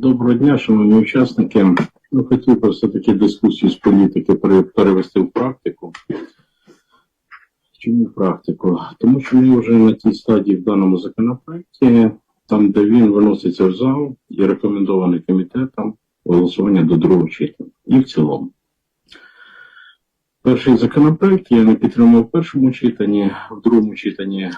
Доброго дня, шановні учасники. Ну, хотів би все-таки дискусію з політики перевести в практику. Чому практику? Тому що ми вже на тій стадії в даному законопроекті, там, де він виноситься в зал і рекомендований комітетом голосування до другого читання. І в цілому. Перший законопроект я не підтримав в першому читанні, в другому читанні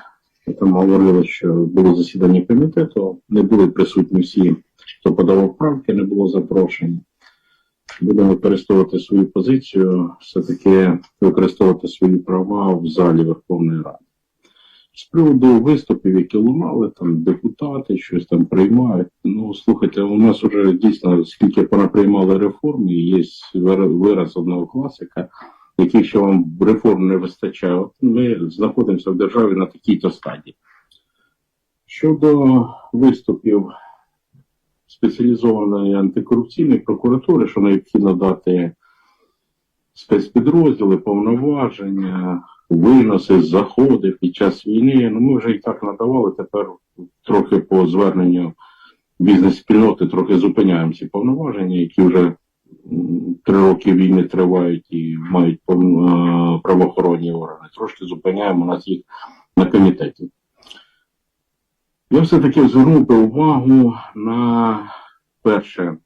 там говорили, що було засідання комітету, не були присутні всі хто подавав правки, не було запрошень. Будемо використовувати свою позицію, все-таки використовувати свої права в залі Верховної Ради. З приводу виступів, які лунали, там депутати щось там приймають. Ну, слухайте, у нас вже дійсно, скільки понаприймали реформи, є вираз одного класика, який ще вам реформ не вистачає. От ми знаходимося в державі на такій-то стадії. Щодо виступів спеціалізованої антикорупційної прокуратури, що необхідно дати спецпідрозділи, повноваження, виноси, заходи під час війни. Ну, ми вже і так надавали, тепер трохи по зверненню бізнес-спільноти трохи зупиняємо ці повноваження, які вже три роки війни тривають і мають правоохоронні органи. Трошки зупиняємо нас їх на комітеті. Я все-таки звернув би увагу на перше.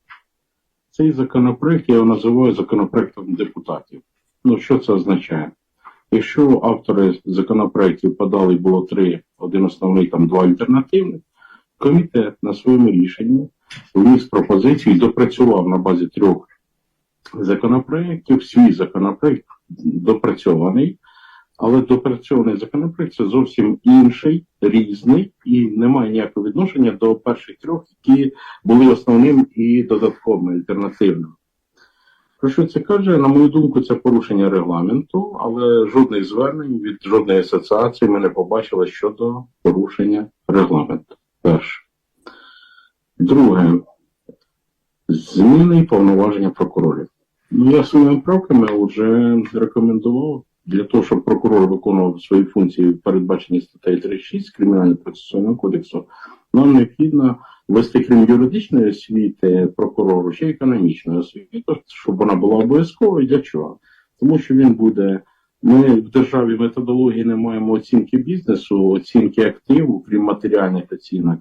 Цей законопроект я його називаю законопроектом депутатів. Ну, що це означає? Якщо автори законопроектів подали було три, один основний, там два альтернативних, комітет на своєму рішенні вніс пропозицію і допрацював на базі трьох законопроєктів свій законопроект допрацьований, але допрацьований законопроект це зовсім інший, різний і не має ніякого відношення до перших трьох, які були основним і додатковим альтернативним. Про що це каже? На мою думку, це порушення регламенту, але жодних звернень від жодної асоціації ми не побачили щодо порушення регламенту. Перше. Друге. Зміни і повноваження прокурорів. Ну, я своїми правками вже рекомендував для того, щоб прокурор виконував свої функції, передбачені статтею 36 Кримінального процесуального кодексу, нам необхідно вести крім юридичної освіти прокурору ще економічної освіти, щоб вона була обов'язковою. Для чого? Тому що він буде. Ми в державі методології не маємо оцінки бізнесу, оцінки активу, крім матеріальних оцінок,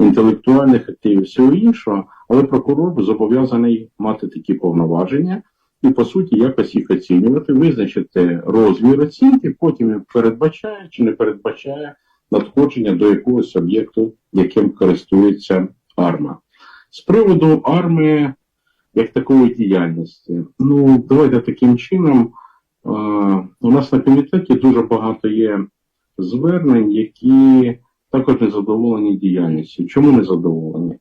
інтелектуальних активів, всього іншого, але прокурор зобов'язаний мати такі повноваження і, по суті, якось їх оцінювати, визначити розмір оцінки, потім передбачає чи не передбачає надходження до якогось об'єкту, яким користується арма. З приводу арми як такої діяльності, ну давайте таким чином. У нас на комітеті дуже багато є звернень, які також не задоволені діяльністю. Чому не задоволені?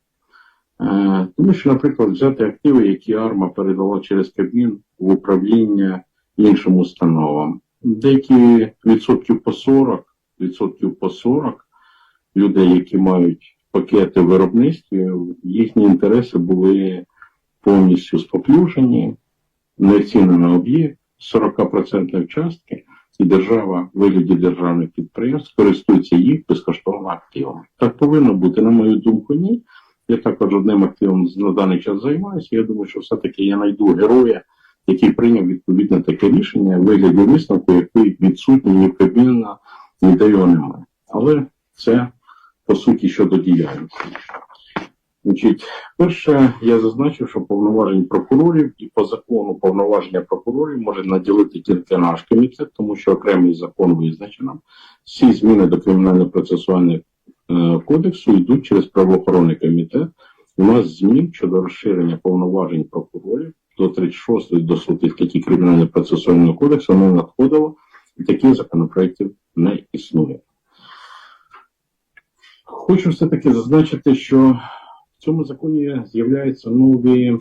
Тому що, наприклад, взяти активи, які АРМА передала через Кабмін в управління іншим установам. Деякі відсотків по 40, відсотків по 40 людей, які мають пакети виробництві, їхні інтереси були повністю споплюжені, неоцінено об'єкт, 40% частки, і держава в вигляді державних підприємств користується їх безкоштовно активом. Так повинно бути, на мою думку, ні. Я також одним активом на даний час займаюся. Я думаю, що все-таки я знайду героя, який прийняв відповідне таке рішення в вигляді висновку, який відсутній ні Кабміна, ні до його немає. Але це по суті щодо діяльності. Значить, перше, я зазначив, що повноважень прокурорів і по закону повноваження прокурорів може наділити тільки наш комітет, тому що окремий закон визначено. Всі зміни до кримінально-процесуального е, кодексу йдуть через правоохоронний комітет. У нас змін щодо розширення повноважень прокурорів до 36 до суті статті кримінально-процесуального кодексу не надходило, і таких законопроєктів не існує. Хочу все-таки зазначити, що в цьому законі з'являються нові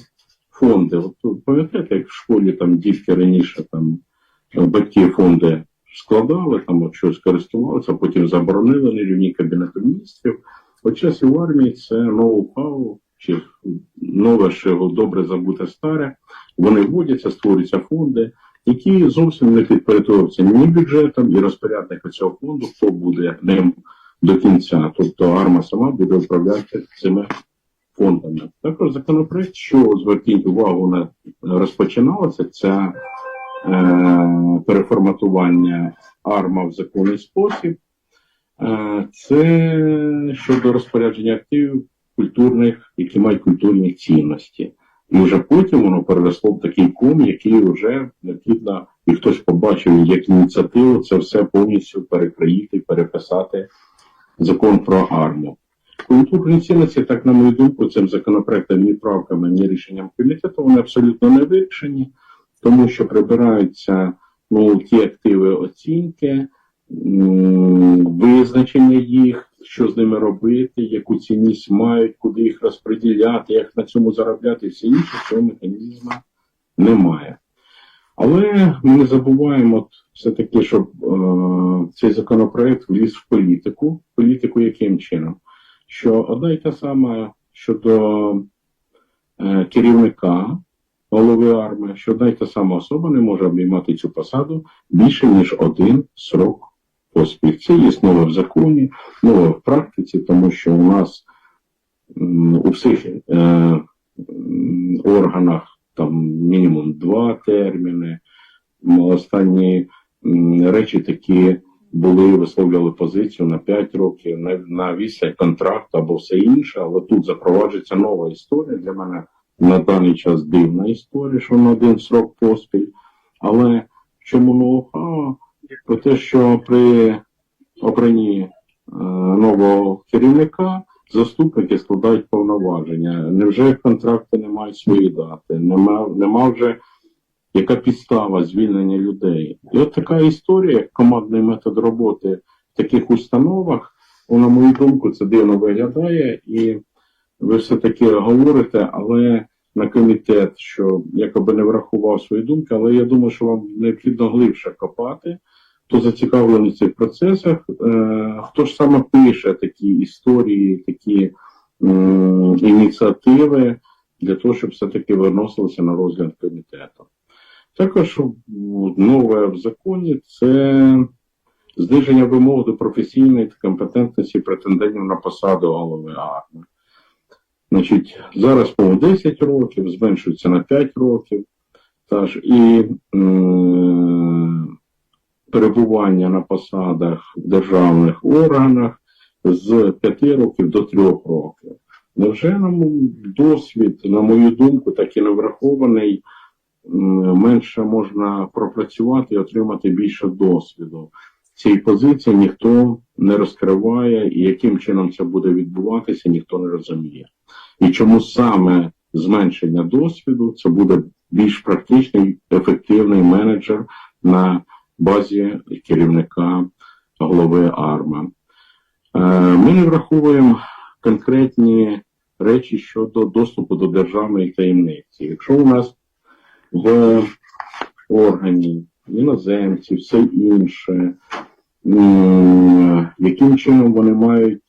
фонди. От пам'ятаєте, як в школі там дітки раніше там е, батьки фонди складали, там от щось користувалися, потім заборонили на рівні Кабінету міністрів. От час в армії це ноу-хау, чи нове, ще добре забуте старе. Вони вводяться, створюються фонди, які зовсім не підпорядковуються ні бюджетом, і розпорядник цього фонду, хто буде ним до кінця. Тобто арма сама буде управляти цими фондами. Також законопроект, що зверніть увагу на розпочиналося, е, переформатування АРМА в законний спосіб. Е, це щодо розпорядження активів культурних, які мають культурні цінності. І вже потім воно переросло в такий ком, який вже необхідно, і хтось побачив як ініціативу це все повністю перекроїти, переписати закон про армію. Культурні цінності, так на мою думку, цим законопроектом ні правками, ні рішенням комітету, вони абсолютно не вирішені, тому що прибираються ну, ті активи оцінки, визначення їх, що з ними робити, яку цінність мають, куди їх розподіляти, як на цьому заробляти, все інше, цього механізму немає. Але ми не забуваємо все-таки, щоб е, цей законопроект вліз в політику. Політику яким чином? Що одна й та сама щодо е, керівника голови армії, що та сама особа не може обіймати цю посаду більше, ніж один срок поспіль. Це є в законі, нове в практиці, тому що у нас у всіх е, органах там мінімум два терміни. Останні речі такі були, висловлювали позицію на 5 років, на, на вісля контракт або все інше, але тут запроваджується нова історія. Для мене на даний час дивна історія, що на один срок поспіль. Але чому ноу-хау? Про те, що при обранні е, нового керівника заступники складають повноваження. Невже контракти не мають свої дати? Нема, нема вже яка підстава звільнення людей. І от така історія, командний метод роботи в таких установах, ну, на мою думку, це дивно виглядає, і ви все-таки говорите, але на комітет, що якоби не врахував свої думки, але я думаю, що вам необхідно глибше копати, хто зацікавлений в цих процесах, е, хто ж саме пише такі історії, такі ініціативи для того, щоб все-таки виносилися на розгляд комітету. Також нове в законі це зниження вимог до професійної та компетентності претендентів на посаду голови армії. Значить, зараз по 10 років, зменшується на 5 років. Та ж і м, перебування на посадах в державних органах з 5 років до 3 років. Невже нам досвід, на мою думку, так і не врахований, менше можна пропрацювати і отримати більше досвіду. Цій позиції ніхто не розкриває, і яким чином це буде відбуватися, ніхто не розуміє. І чому саме зменшення досвіду це буде більш практичний, ефективний менеджер на базі керівника голови АРМА. Е, Ми не враховуємо конкретні речі щодо доступу до державної таємниці. Якщо у нас в органі іноземці, все інше, яким чином вони мають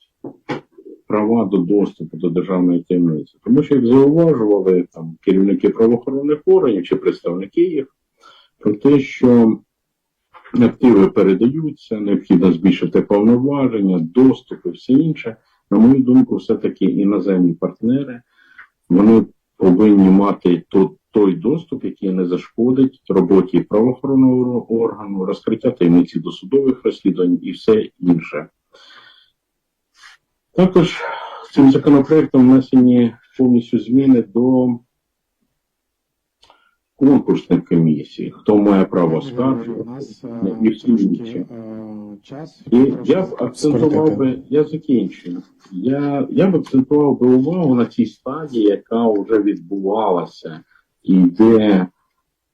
права до доступу до державної таємниці. Тому що, як зауважували там керівники правоохоронних органів чи представники їх, про те, що активи передаються, необхідно збільшити повноваження, доступ і все інше. На мою думку, все-таки іноземні партнери вони повинні мати то- той доступ, який не зашкодить роботі правоохоронного органу, розкриття таємниці досудових розслідувань і все інше. Також цим законопроектом внесені повністю зміни до конкурсних комісій, хто має право У скаржувати нас ну, і е, всі інші. е. І я б акцентував би, я закінчую. Я, я б акцентував би увагу на цій стадії, яка вже відбувалася, і йде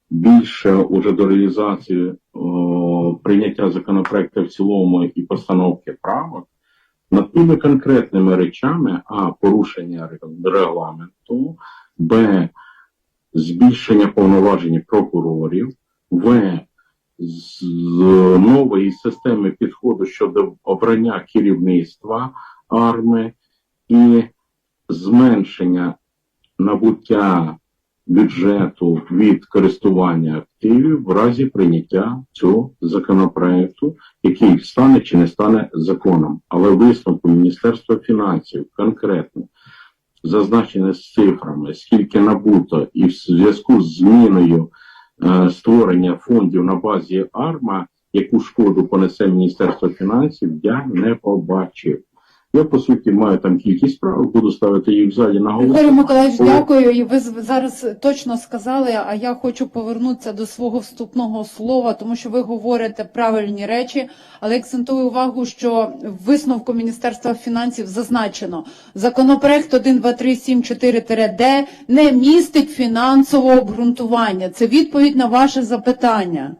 більше уже до реалізації о, прийняття законопроекту в цілому і постановки правок над тими конкретними речами, а порушення регламенту, б збільшення повноважень прокурорів, в з нової системи підходу щодо обрання керівництва армії і зменшення набуття бюджету від користування активів в разі прийняття цього законопроекту, який стане чи не стане законом. Але висновку Міністерства фінансів конкретно зазначене з цифрами, скільки набуто, і в зв'язку з зміною е, створення фондів на базі АРМА, яку шкоду понесе Міністерство фінансів, я не побачив. Я, по суті, маю там кількість правок, буду ставити їх в залі на Григорій голосування. Миколаївич, дякую. І ви зараз точно сказали, а я хочу повернутися до свого вступного слова, тому що ви говорите правильні речі, але акцентую увагу, що в висновку Міністерства фінансів зазначено, законопроект 1237-4-Д не містить фінансового обґрунтування. Це відповідь на ваше запитання.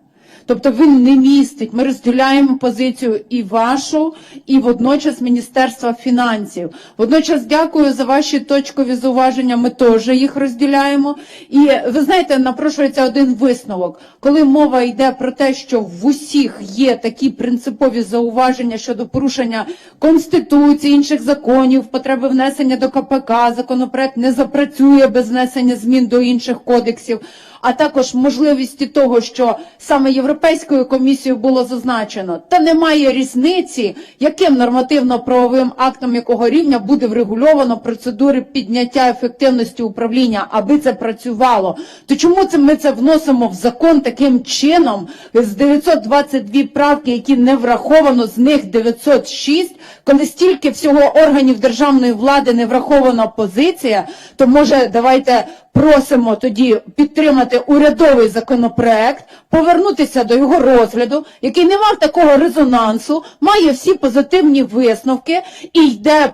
Тобто він не містить. Ми розділяємо позицію і вашу, і водночас Міністерства фінансів. Водночас дякую за ваші точкові зауваження. Ми теж їх розділяємо. І ви знаєте, напрошується один висновок. Коли мова йде про те, що в усіх є такі принципові зауваження щодо порушення конституції, інших законів, потреби внесення до КПК, законопроект не запрацює без внесення змін до інших кодексів а також можливості того, що саме Європейською комісією було зазначено, та немає різниці, яким нормативно-правовим актом якого рівня буде врегульовано процедури підняття ефективності управління, аби це працювало. То чому це ми це вносимо в закон таким чином з 922 правки, які не враховано, з них 906, коли стільки всього органів державної влади не врахована позиція, то може давайте просимо тоді підтримати урядовий законопроект, повернутися до його розгляду, який не мав такого резонансу, має всі позитивні висновки і йде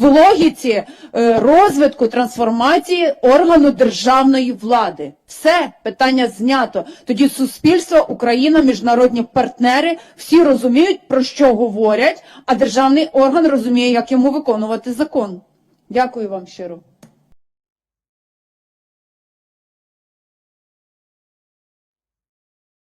в логіці е, розвитку трансформації органу державної влади. Все питання знято. Тоді суспільство, Україна, міжнародні партнери всі розуміють про що говорять, а державний орган розуміє, як йому виконувати закон. Дякую вам щиро.